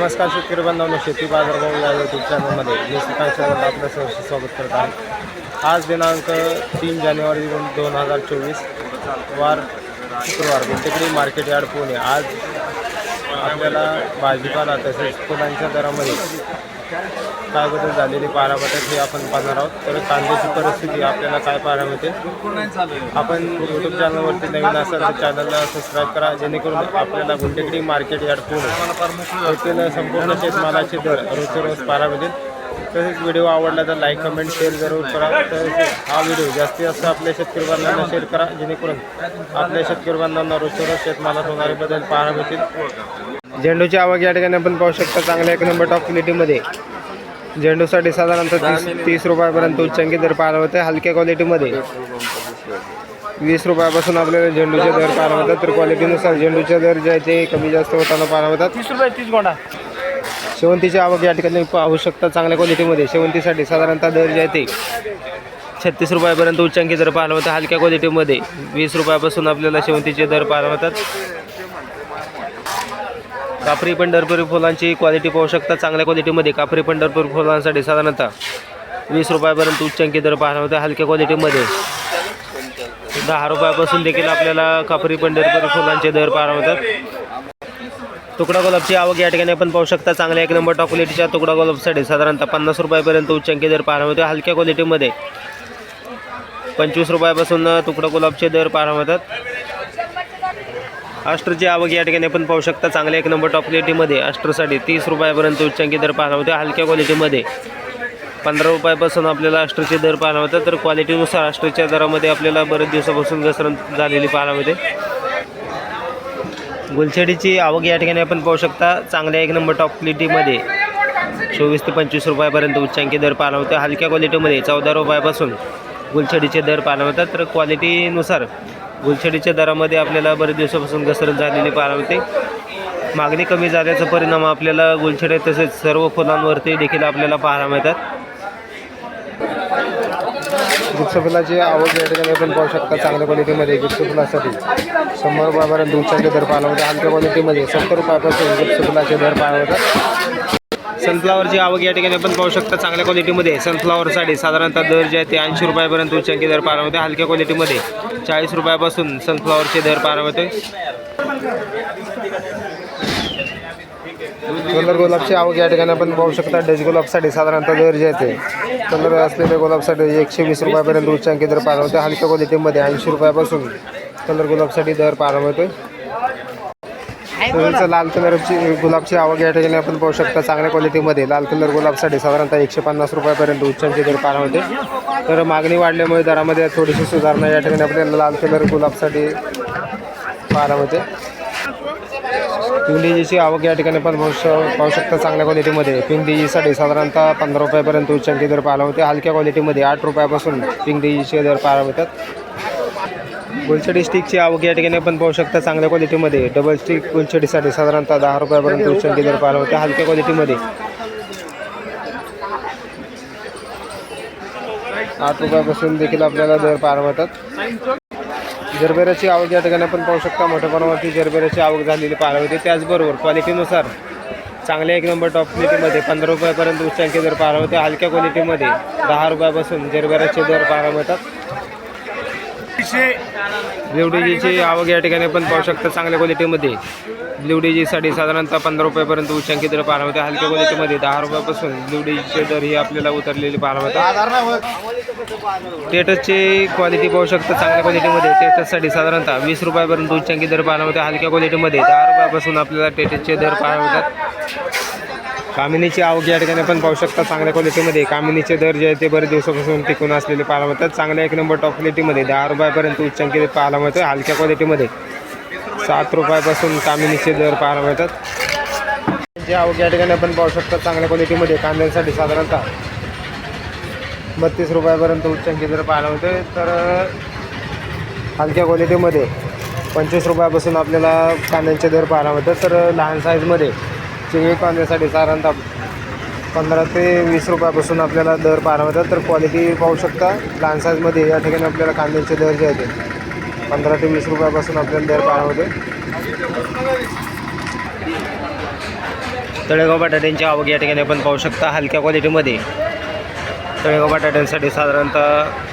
नमस्कार शेतकरी बांधवांनो शेती बाजारभाव या यूट्यूब चॅनलमध्ये मी श्रीकांत आपलं सहर्ष स्वागत करत आहे. आज दिनांक तीन जानेवारी दोन हजार चोवीस वार शुक्रवार. गुंटेकडी मार्केट यार्ड पुणे आज आपल्याला भाजीपाला तसेच फुलांच्या दरामध्ये काय बदल झालेली पाहायला हे आपण पाहणार आहोत. तर कांद्याची परिस्थिती आपल्याला काय पाहायला मिळते? आपण यूट्यूब चॅनलवरती नवीन असाल तर चॅनलला सबस्क्राईब करा जेणेकरून आपल्याला गुंटेकडी मार्केट यार्ड पूर्ण संपूर्ण शेतमालाचे दर रोजचे रोज पाहायला मिळेल तसेच व्हिडिओ आवडला तर लाईक कमेंट शेअर जरूर करा. तसेच हा व्हिडिओ जास्तीत जास्त आपल्या शेतकरी बांधवांना शेअर करा जेणेकरून आपल्या शेतकरी बांधवांना रोजच्या रोज शेतमालात होणारे बदल पाहायला मिळतील. झेंडूची आवक या ठिकाणी आपण पाहू शकता चांगल्या एक नंबर टॉप क्वालिटीमध्ये झेंडूसाठी साधारणतः तीस तीस रुपयापर्यंत उच्चांकी दर पाहायला होते हलक्या क्वालिटीमध्ये वीस रुपयापासून आपल्याला झेंडूचे दर पाहायला होतात तर क्वालिटीनुसार झेंडूचे दर जे आहे ते कमी जास्त होताना पाहायला होतात तीस रुपये तीस गोंडा. शेवंतीची आवक या ठिकाणी पाहू शकता चांगल्या क्वालिटीमध्ये शेवंतीसाठी साधारणतः दर जे आहे ते छत्तीस रुपयापर्यंत उच्चांकी दर पाहायला होता हलक्या क्वालिटीमध्ये वीस रुपयापासून आपल्याला शेवंतीचे दर पाहायला होतात. कापरी पंढरपूर फुलांची क्वालिटी पाहू शकता चांगल्या क्वालिटीमध्ये कापरी पंढरपूर फुलांसाठी साधारणतः वीस रुपयापर्यंत उच्चांकी दर पाहायला होता हलक्या क्वालिटीमध्ये दहा रुपयापासून देखील आपल्याला कापरी पंढरपूर फुलांचे दर पाहायला होतात. तुकडा गुलाबची आवक या ठिकाणी आपण पाहू शकता. चांगल्या एक नंबर टॉप क्वालिटीच्या तुकडा गुलाबसाठी साधारणतः पन्नास रुपयापर्यंत उच्चांकी दर पाहायला होते हलक्या क्वालिटीमध्ये पंचवीस रुपयापासून तुकडा गुलाबचे दर पाहायला होतात अष्ट्रची आवक या ठिकाणी आपण पाहू शकता. चांगल्या एक नंबर टॉप क्वालिटीमध्ये अष्ट्रसाठी तीस रुपयापर्यंत उच्चांकी दर पाहायला होते हलक्या क्वालिटीमध्ये पंधरा रुपयापासून आपल्याला अष्ट्रचे दर पाहायला होतात तर क्वालिटीनुसार अष्ट्रच्या दरामध्ये आपल्याला बरेच दिवसापासून घसरण झालेली पाहायला होते गुलछडीची आवक या ठिकाणी आपण पाहू शकता. चांगल्या एक नंबर टॉप क्वालिटीमध्ये चोवीस ते पंचवीस रुपयापर्यंत उच्चांकी दर पाहायला होते हलक्या क्वालिटीमध्ये चौदा रुपयापासून गुलछडीचे दर पाहायला होतात तर क्वालिटीनुसार गुलछडीच्या दरामध्ये आपल्याला बरेच दिवसापासून घसरण झालेली पाहायला होते मागणी कमी झाल्याचा परिणाम आपल्याला गुलछडे तसेच सर्व फुलांवरती देखील आपल्याला पाहायला मिळतात. गुप्सफुलाची आवक या ठिकाणी आपण पाहू शकता चांगल्या क्वालिटीमध्ये गुप्सफुलासाठी शंभर रुपयापर्यंत दुचाकी दर पाहायला होता हलक्या क्वालिटीमध्ये सत्तर रुपयापासून गुप्सफुलाचे दर पाहायला होतात सनफ्लावरची आवक या ठिकाणी आपण पाहू शकता चांगल्या क्वालिटीमध्ये सनफ्लावरसाठी साधारणतः दर जे आहे ते ऐंशी रुपयापर्यंत उच्चांकी दर पाहायला होते हलक्या क्वालिटीमध्ये चाळीस रुपयापासून सनफ्लावरचे दर पाहायला होते कलर गुलाबची आवक या ठिकाणी आपण पाहू शकता. डच गुलाबसाठी साधारणतः दर जे आहे कलर असलेल्या गुलाबसाठी एकशे वीस रुपयापर्यंत उच्चांकी दर पारवते होते हलक्या क्वालिटीमध्ये ऐंशी रुपयापासून कलर गुलाबसाठी दर पाहायला लाल कलरची गुलाबची आवक या ठिकाणी आपण पाहू शकता. चांगल्या क्वालिटीमध्ये लाल कलर गुलाबसाठी साधारणतः एकशे पन्नास रुपयापर्यंत उच्चांकी दर पार होते तर मागणी वाढल्यामुळे दरामध्ये थोडीशी सुधारणा या ठिकाणी आपल्याला लाल कलर गुलाबसाठी पाहायला होते. पिंडीजीची आवक या ठिकाणी पण पाहू पाहू शकता चांगल्या क्वालिटीमध्ये पिंडीजीसाठी साधारणतः पंधरा रुपयापर्यंत उच्चांकी दर पाहायला होते हलक्या क्वालिटीमध्ये आठ रुपयापासून पिंडीजीचे दर पाहायला होतात गुलछडी स्टिकची आवक या ठिकाणी पण पाहू शकता चांगल्या क्वालिटीमध्ये डबल स्टिक गुलछडीसाठी साधारणतः दहा रुपयापर्यंत उच्चांकी दर पाहायला होते हलक्या क्वालिटीमध्ये आठ रुपयापासून देखील आपल्याला दर पाहायला मिळतात. जरबेऱ्याची आवक या ठिकाणी आपण पाहू शकता मोठ्या प्रमाणावरती जरबेऱ्याची आवक झालेली पाहायला होती त्याचबरोबर क्वालिटीनुसार चांगल्या एक नंबर टॉप क्वालिटीमध्ये पंधरा रुपयापर्यंत उच्चांकी दर पाहायला होते हलक्या क्वालिटीमध्ये दहा रुपयापासून जरबेऱ्याचे दर पाहायला मिळतात. ब्ल्यूडीजीची आवक या ठिकाणी आपण पाहू शकता चांगल्या क्वालिटीमध्ये. ब्ल्यूडीजीसाठी साधारणतः पंधरा रुपयापर्यंत उच्चांकी दर पाहायला होते हलक्या क्वालिटीमध्ये दहा रुपयापासून ब्ल्यूडीजीचे दर ही आपल्याला उतरलेली पाहायला मिळतात. टेटसची क्वालिटी पाहू शकता चांगल्या क्वालिटीमध्ये टेटससाठी साधारणतः वीस रुपयापर्यंत उच्चांकी दर पाहायला होते हलक्या क्वालिटीमध्ये दहा रुपयापासून आपल्याला टेटसचे दर पाहायला होतात कामिनीची आवक या ठिकाणी आपण पाहू शकता चांगल्या क्वालिटीमध्ये कामिनीचे दर जे आहे ते बरेच दिवसापासून टिकून असलेले पाहायला मिळतात. चांगल्या एक नंबर टॉप क्वालिटीमध्ये दहा रुपयापर्यंत उच्चांकी पाहायला मिळतो हलक्या क्वालिटीमध्ये सात रुपयापासून कामिनीचे दर पाहायला मिळतात. जे आवक या ठिकाणी आपण पाहू शकता चांगल्या क्वालिटीमध्ये कांद्यांसाठी साधारणतः बत्तीस रुपयापर्यंत उच्चांकी दर पाहायला मिळते तर हलक्या क्वालिटीमध्ये पंचवीस रुपयापासून आपल्याला कांद्यांचे दर पाहायला मिळतात. तर लहान साईजमध्ये चिंगळी कांद्यासाठी साधारणतः पंधरा ते वीस रुपयापासून आपल्याला दर पाहायला तर क्वालिटी पाहू शकता. लहान साईजमध्ये या ठिकाणी आपल्याला कांद्याचे दर जे आहेत पंधरा ते वीस रुपयापासून आपल्याला दर पाहायला तळेगाव बटाट्यांची आवक या ठिकाणी आपण पाहू शकता हलक्या क्वालिटीमध्ये तळेगाव बटाट्यांसाठी साधारणतः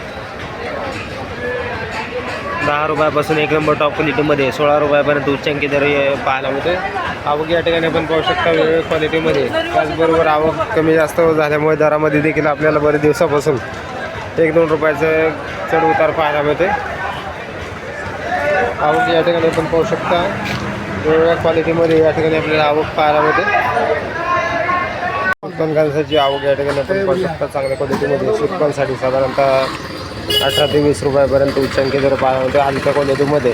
दहा रुपयापासून एक नंबर टॉप क्वालिटीमध्ये सोळा रुपयापर्यंत उच्चांकी दर पाहायला मिळते आवक या ठिकाणी आपण पाहू शकता वेगवेगळ्या क्वालिटीमध्ये. त्याचबरोबर आवक कमी जास्त झाल्यामुळे दरामध्ये देखील आपल्याला बरेच दिवसापासून एक दोन रुपयाचं चढ उतार पाहायला मिळते आवक या ठिकाणी आपण पाहू शकता. वेगवेगळ्या क्वालिटीमध्ये या ठिकाणी आपल्याला आवक पाहायला मिळते. कणकांसाठी आवक या ठिकाणी आपण पाहू शकता. चांगल्या क्वालिटीमध्ये सुटकांसाठी साधारणतः अठरा ते वीस रुपयापर्यंत उच्चांकी दर पाहायला मिळते हलक्या क्वालिटीमध्ये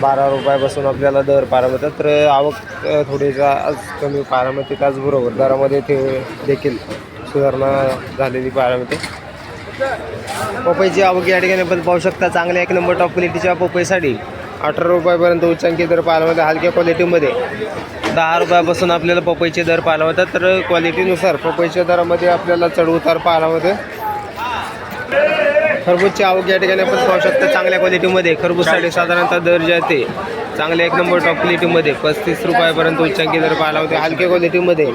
बारा रुपयापासून आपल्याला दर पाहायला मिळतात तर आवक थोडीसा थोडी आज कमी पाहायला मिळते त्याचबरोबर दरामध्ये ते देखील सुधारणा झालेली पाहायला मिळते पपईची आवक या ठिकाणी पण पाहू शकता. चांगल्या एक नंबर टॉप क्वालिटीच्या पपईसाठी अठरा रुपयापर्यंत उच्चांकी दर पाहायला मिळते हलक्या क्वालिटीमध्ये दहा रुपयापासून आपल्याला पपईचे दर पाहायला मिळतात तर क्वालिटीनुसार पपईच्या दरामध्ये आपल्याला चढ उतार पाहायला मिळते खरबूजची आवक या ठिकाणी आपण पाहू शकता चांगल्या क्वालिटीमध्ये खरबूजसाठी साधारणतः दर जे आहे ते चांगल्या एक नंबर टॉप क्वालिटीमध्ये पस्तीस रुपयापर्यंत उच्चांकी दर पाहायला होते. हलक्या क्वालिटीमध्ये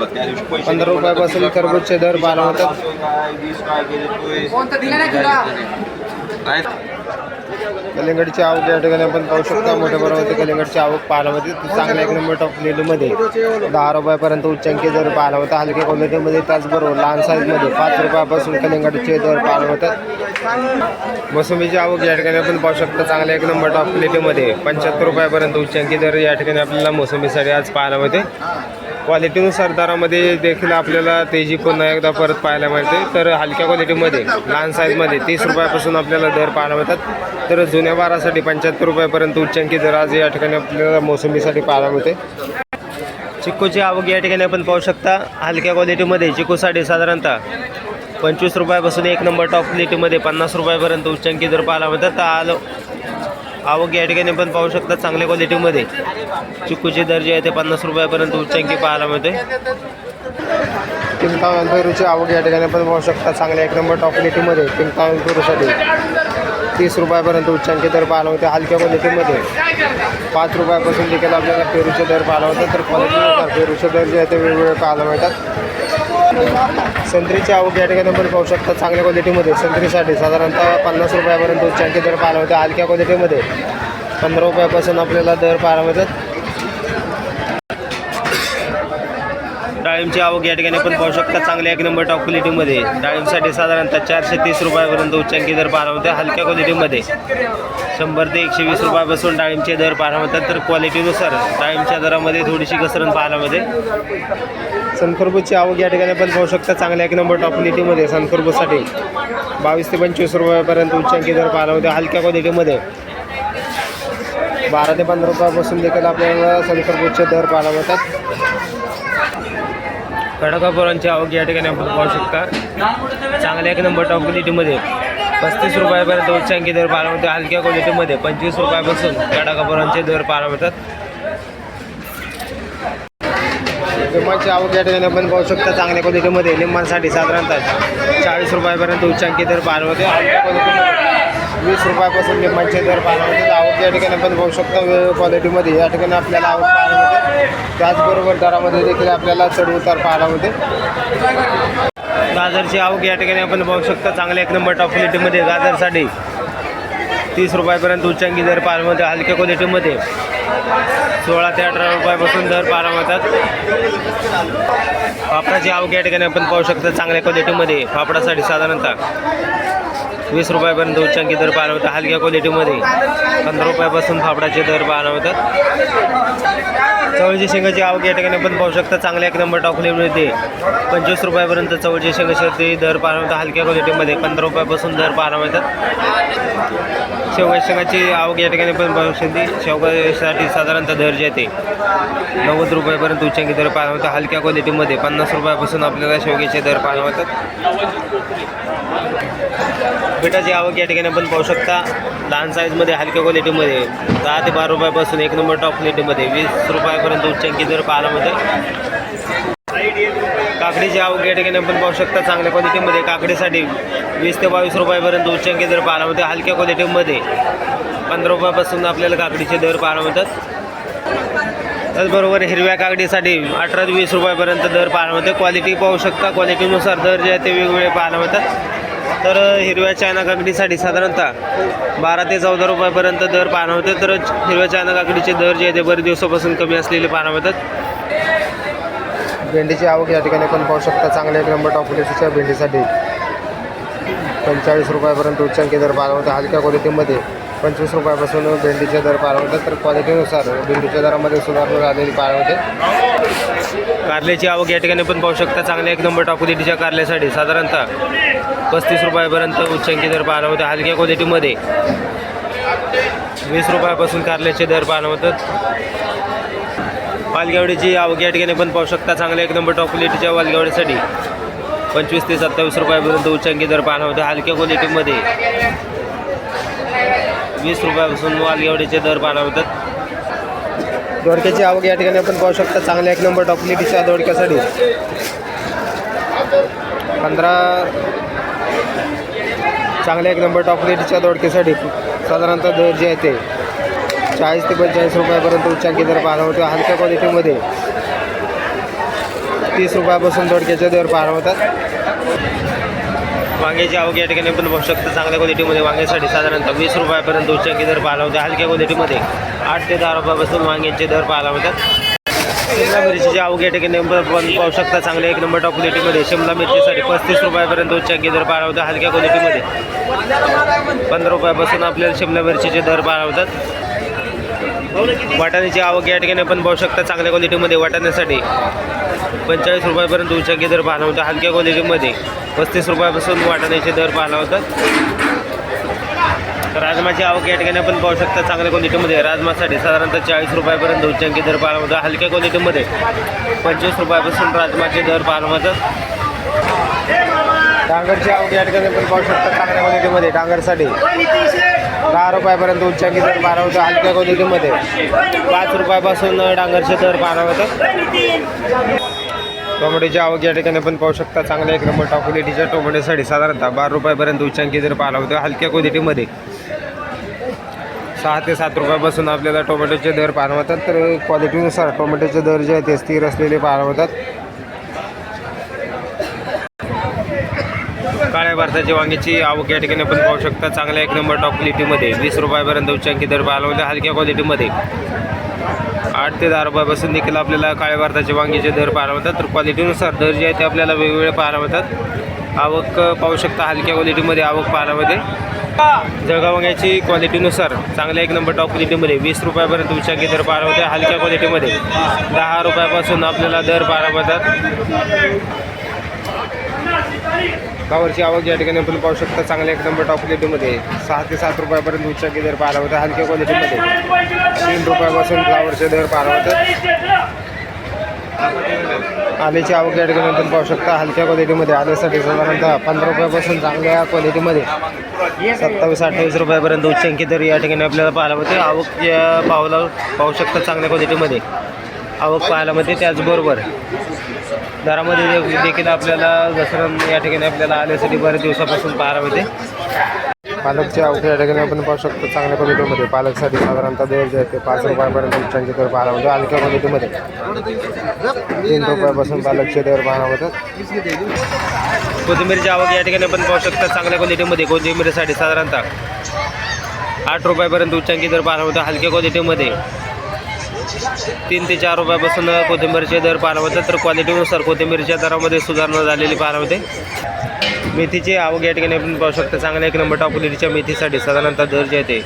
पंधरा रुपयापासून खरबूजचे दर पाहायला होतात. कलिंगडची आवक या ठिकाणी आपण पाहू शकता. मोठ्या प्रमाणात कलिंगडची आवक पालामध्ये चांगल्या एक नंबर टॉप लेलूमध्ये दहा रुपयापर्यंत उच्चांकी दर पाहायला होता हलक्या क्वालिटीमध्ये त्याचबरोबर लहान साईजमध्ये पाच रुपयापासून कलिंगडचे दर पाहायला होतात मोसंबीची आवक या ठिकाणी आपण पाहू शकता. चांगल्या एक नंबर टॉप क्वालिटीमध्ये पंच्याहत्तर रुपयापर्यंत उच्चांकी दर या ठिकाणी आपल्याला मोसंबीसाठी आज पाहायला होते क्वालिटीनुसार दरामध्ये देखील आपल्याला तेजी पुन्हा एकदा परत पाहायला मिळते तर हलक्या क्वालिटीमध्ये लहान साईजमध्ये तीस रुपयापासून आपल्याला दर पाहायला मिळतात. तर जुन्या बारासाठी पंच्याहत्तर रुपयापर्यंत उच्चांकी दर आज या ठिकाणी आपल्याला मोसंबीसाठी पाहायला मिळते. चिक्कूची आवक या ठिकाणी आपण पाहू शकता. हलक्या क्वालिटीमध्ये चिकूसाठी साधारणतः पंचवीस रुपयापासून एक नंबर टॉप क्वालिटीमध्ये पन्नास रुपयापर्यंत उच्चांकी दर पाहायला मिळतात. तर आलो आवक या ठिकाणी पण पाहू शकता चांगल्या क्वालिटीमध्ये. चिक्कूचे दर्जे आहे ते पन्नास रुपयापर्यंत उच्चांकी पाहायला मिळते पिंका पेरूची आवक या ठिकाणी पण पाहू शकता चांगल्या एक नंबर टॉप क्वालिटीमध्ये पिंका पेरूसाठी तीस रुपयापर्यंत उच्चांकी दर पाहायला होते हलक्या क्वालिटीमध्ये. पाच रुपयापासून देखील आपल्याला पेरूचे दर पाहायला होते तर क्वालिटीनुसार पेरूचे दर जे आहे ते वेगवेगळे पाहायला मिळतात. संत्रीची आवक या ठिकाणी आपण पाहू शकता चांगल्या क्वालिटीमध्ये संत्रीसाठी साधारणतः पन्नास रुपयापर्यंत उच्चांकी दर पाहायला होते हलक्या क्वालिटीमध्ये पंधरा रुपयापासून आपल्याला दर पाहायला मिळतात. डाळिंबची आवक या ठिकाणी आपण पाहू शकता. चांगल्या एक नंबर टॉप क्वालिटीमध्ये डाळिंबसाठी साधारणतः चारशे तीस रुपयापर्यंत उच्चांकी दर पाहायला होते. हलक्या क्वालिटीमध्ये शंभर ते एकशे वीस रुपयापासून डाळिंबचे दर पाहायला होतात. तर क्वालिटीनुसार डाळिंबच्या दरामध्ये थोडीशी घसरण पाहायला मिळते. सनखरबूजची आवक या ठिकाणी आपण पाहू शकता. चांगल्या एक नंबर टॉप क्वालिटीमध्ये सनखरबूजसाठी बावीस ते पंचवीस रुपयापर्यंत उच्चांकी दर पाहायला होते हलक्या क्वालिटीमध्ये बारा ते पंधरा रुपयापासून देखील आपल्याला सनखरबूजचे दर पाहायला मिळतात. खडकापुरांची आवक या ठिकाणी आपण पाहू शकता. चांगल्या एक नंबर टॉप क्वालिटीमध्ये पस्तीस रुपयापर्यंत उच्चांकी दर पाहायला मिळतो. हलक्या क्वालिटीमध्ये पंचवीस रुपयापासून खडकापुरांचे दर पाहायला मिळतात. लिंबाची आवक या ठिकाणी आपण पाहू शकता. चांगल्या क्वालिटीमध्ये लिंबांसाठी साधारणतः चाळीस रुपयापर्यंत उच्चांकी दर पाहायला मिळते. हलक्या क्वालिटीमध्ये वीस रुपयापासून लिंबांचे दर पाहायला मिळते आवक या ठिकाणी आपण पाहू शकता वेगवेगळ्या क्वालिटीमध्ये या ठिकाणी आपल्याला आवक पाहायला मिळते त्याचबरोबर दरामध्ये देखील आपल्याला चढ उतार पाहायला मिळते गाजरची आवक या ठिकाणी आपण पाहू शकता. चांगल्या एक नंबर टॉप क्वालिटीमध्ये गाजरसाठी तीस रुपयापर्यंत उच्चांकी दर पाहायला मिळते हलक्या क्वालिटीमध्ये सोळा ते अठरा रुपयापासून दर पाहायला होतात. पापडाची आवक या ठिकाणी आपण पाहू शकता चांगल्या क्वालिटीमध्ये फापडासाठी साधारणतः वीस रुपयापर्यंत उच्चांकी दर पाहायला होतात. हलक्या क्वालिटीमध्ये पंधरा रुपयापासून फापडाचे दर पाहायला होतात. चवळीची शेंगाची आवक या ठिकाणी आपण पाहू शकता चांगल्या एक नंबर टॉकली मिळते पंचवीस रुपयापर्यंत चवळीची शेंगाचे दर पाहायला हलक्या क्वालिटीमध्ये पंधरा रुपयापासून दर पाहायला शेवगाची आवक या ठिकाणी पण पाहू शकते. शेवगासाठी साधारणतः दर्जा येते नव्वद रुपयापर्यंत उच्चांकी दर पाहायला मिळतात. हलक्या क्वालिटीमध्ये पन्नास रुपयापासून आपल्याला शेवग्याचे दर पाहायला होतात पिठाची आवक या ठिकाणी आपण पाहू शकता. लहान साईजमध्ये हलक्या क्वालिटीमध्ये दहा ते बारा रुपयापासून एक नंबर टॉप क्वालिटीमध्ये वीस रुपयापर्यंत उच्चांकी दर पाहायला मिळते काकडीची आवक या ठिकाणी आपण पाहू शकता चांगल्या क्वालिटीमध्ये काकडीसाठी वीस ते बावीस रुपयापर्यंत उच्चांकी दर पाहायला मिळते. हलक्या क्वालिटीमध्ये पंधरा रुपयापासून आपल्याला काकडीचे दर पाहायला मिळतात. त्याचबरोबर हिरव्या काकडीसाठी अठरा ते वीस रुपयापर्यंत दर पाहायला मिळते. क्वालिटी पाहू शकता क्वालिटीनुसार दर जे आहे ते वेगवेगळे पाहायला मिळतात. तर हिरव्या चायना काकडीसाठी साधारणतः बारा ते चौदा रुपयापर्यंत दर पाहायला होते तर हिरव्या चायना काकडीचे दर जे आहे ते बरेच दिवसापासून कमी असलेले पाहायला मिळतात. भेंडीची आवक या ठिकाणी पण पाहू शकता. चांगल्या एक नंबर टॉप क्वालिटीच्या भेंडीसाठी. पंचेचाळीस रुपयापर्यंत उच्चांकी दर पाहायला हलक्या क्वालिटीमध्ये पंचवीस रुपयापासून भेंडीचे दर पाहायला होतात तर क्वालिटीनुसार भेंडीच्या दरामध्ये सुधारणा झालेली पाहायला कारल्याची आवक या ठिकाणी पण पाहू शकता. चांगल्या एक नंबर टॉप क्वालिटीच्या कारल्यासाठी साधारणतः पस्तीस रुपयापर्यंत उच्चांकी दर पाहायला होते हलक्या क्वालिटीमध्ये वीस रुपयापासून कारल्याचे दर पाहायला होतात वालगावडीची आवक या ठिकाणी पण पाहू शकता. चांगल्या एक नंबर टॉप क्वालिटीच्या वालगावडीसाठी. पंचवीस ते सत्तावीस रुपयापर्यंत उच्चांकी दर पाहायला होते हलक्या क्वालिटीमध्ये वीस रुपयापासून वालगावडीचे दर पाहायला होतात दोडक्याची आवक या ठिकाणी आपण पाहू शकता. चांगल्या एक नंबर टॉप क्वालिटीच्या दोडक्यासाठी. पंधरा चांगल्या एक नंबर टॉप क्वालिटीच्या दोडक्यासाठी साधारणतः दर जे आहे ते चाळीस ते पंचेचाळीस रुपयापर्यंत उच्चांकी दर पाहायला होतो हलक्या क्वालिटीमध्ये तीस रुपयापासून दोडक्याचे दर पाहायला होतात वांग्याची आवक या ठिकाणी पण पाहू शकता. चांगल्या क्वालिटीमध्ये वांग्यासाठी साधारणतः वीस रुपयापर्यंत उच्चांकी दर पाहायला होते हलक्या क्वालिटीमध्ये आठ ते दहा रुपयापासून वांग्याचे दर पाहायला होतात शिमला मिरचीची आवक या ठिकाणी पण पाहू शकता. चांगल्या एक नंबर टॉप क्वालिटीमध्ये शिमला मिरचीसाठी पस्तीस रुपयापर्यंत उच्चांकी दर पाहला होता हलक्या क्वालिटीमध्ये पंधरा रुपयापासून आपल्याला शिमला मिरचीचे दर पाहायला होतात वाटाण्याची आवक या ठिकाणी आपण पाहू शकता चांगल्या क्वालिटीमध्ये वाटाण्यासाठी. पंचेचाळीस रुपयापर्यंत उच्चांकी दर पाहायला होता. हलक्या क्वालिटीमध्ये पस्तीस रुपयापासून वाटाण्याचे दर पाहायला होतात राजमाची आवक या ठिकाणी आपण पाहू शकता चांगल्या क्वालिटीमध्ये. राजमासाठी साधारणतः चाळीस रुपयापर्यंत उच्चांकी दर पाहायला होता. हलक्या क्वालिटीमध्ये पंचवीस रुपयापासून राजमाचे दर पाहायला होतात डांगरची आवक या ठिकाणी आपण पाहू शकता चांगल्या क्वालिटीमध्ये. डांगरसाठी दहा रुपयापर्यंत उच्चांकी दर पाहायला होता. हलक्या क्वालिटीमध्ये. पाच रुपयापासून डांगरचे दर पाहायला होतात. टोमॅटोची आवक या ठिकाणी पण पाहू शकता. चांगल्या एक नंबर टॉप क्वालिटीच्या टोमॅटोसाठी साधारणतः बारा रुपयापर्यंत उच्चांकी दर पाहायला होतं. हलक्या क्वालिटीमध्ये. सहा ते सात रुपयापासून आपल्याला टोमॅटोचे दर पाहायला होतात. तर क्वालिटीनुसार टोमॅटोचे दर जे आहेत ते स्थिर असलेले पाहायला होतात. काळ्या भारताची वांग्याची आवक या ठिकाणी आपण पाहू शकता. चांगल्या एक नंबर टॉप क्वालिटीमध्ये वीस रुपयापर्यंत उच्चांकी दर पाहायला हलक्या क्वालिटीमध्ये आठ ते दहा रुपयापासून देखील आपल्याला काळ्या भारताचे वांग्याचे दर पाहायला होतात तर क्वालिटीनुसार दर जे आहे ते आपल्याला वेगवेगळे पाहायला होतात आवक पाहू शकता हलक्या क्वालिटीमध्ये आवक पाहायला होते जळगाव वांग्याची क्वालिटीनुसार चांगल्या एक नंबर टॉप क्वालिटीमध्ये वीस रुपयापर्यंत उच्चांकी दर पाहायला मिळते. हलक्या क्वालिटीमध्ये दहा रुपयापासून आपल्याला दर पाहायला होतात गावरची आवक या ठिकाणी आपण पाहू शकता चांगल्या एक नंबर टॉप क्वालिटीमध्ये सहा ते सात रुपयापर्यंत उच्चांकी दर पाहायला होता हलक्या क्वालिटीमध्ये तीन रुपयापासून फ्लावरचे दर पाहायला होतात आल्याची आवक या ठिकाणी आपण पाहू शकता हलक्या क्वालिटीमध्ये आल्यासाठी साधारणतः पंधरा रुपयापासून चांगल्या क्वालिटीमध्ये सत्तावीस अठ्ठावीस रुपयापर्यंत उच्चांकी दर या ठिकाणी आपल्याला पाहायला होते. आवक या पावला पाहू शकता चांगल्या क्वालिटीमध्ये आवक पाहायला मिळते त्याचबरोबर. दरामध्ये देखील आपल्याला घसरण या ठिकाणी आपल्याला आल्यासाठी बऱ्याच दिवसापासून पाहायला मिळते. पालकची आवक या ठिकाणी आपण पाहू शकतो चांगल्या क्वालिटीमध्ये पालकसाठी साधारणतः दर जे आहे ते पाच रुपयापर्यंत उच्चांकी दर पाहायला मिळतो हलक्या क्वालिटीमध्ये तीन रुपयापासून पालकचे दर पाहायला मिळतात. कोथिंबीरची आवक या ठिकाणी आपण पाहू शकता चांगल्या क्वालिटीमध्ये कोथिंबीरीसाठी साधारणतः आठ रुपयापर्यंत उच्चांकी दर पाहायला मिळतो. हलक्या क्वालिटीमध्ये तीन ते चार रुपयापासून कोथिंबीरचे दर पाहायला होतात तर क्वालिटीनुसार कोथिंबीरच्या दरामध्ये सुधारणा झालेली पाहायला होते मेथीची आवक या ठिकाणी आपण पाहू शकता. चांगल्या एक नंबर टॉप क्वालिटीच्या मेथीसाठी साधारणतः दर जे आहे ते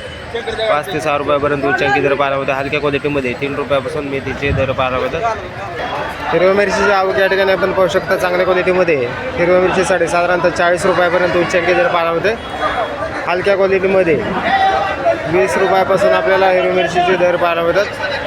पाच ते सहा रुपयापर्यंत उच्चांकी दर पाहायला होते हलक्या क्वालिटीमध्ये तीन रुपयापासून मेथीचे दर पाहायला होतात हिरव्या मिरचीची आवक या ठिकाणी आपण पाहू शकता. चांगल्या क्वालिटीमध्ये हिरव्या मिरचीसाठी साधारणतः चाळीस रुपयापर्यंत उच्चांकी दर पाहायला होते हलक्या क्वालिटीमध्ये वीस रुपयापासून आपल्याला हिरवी मिरचीचे दर पाहायला होतात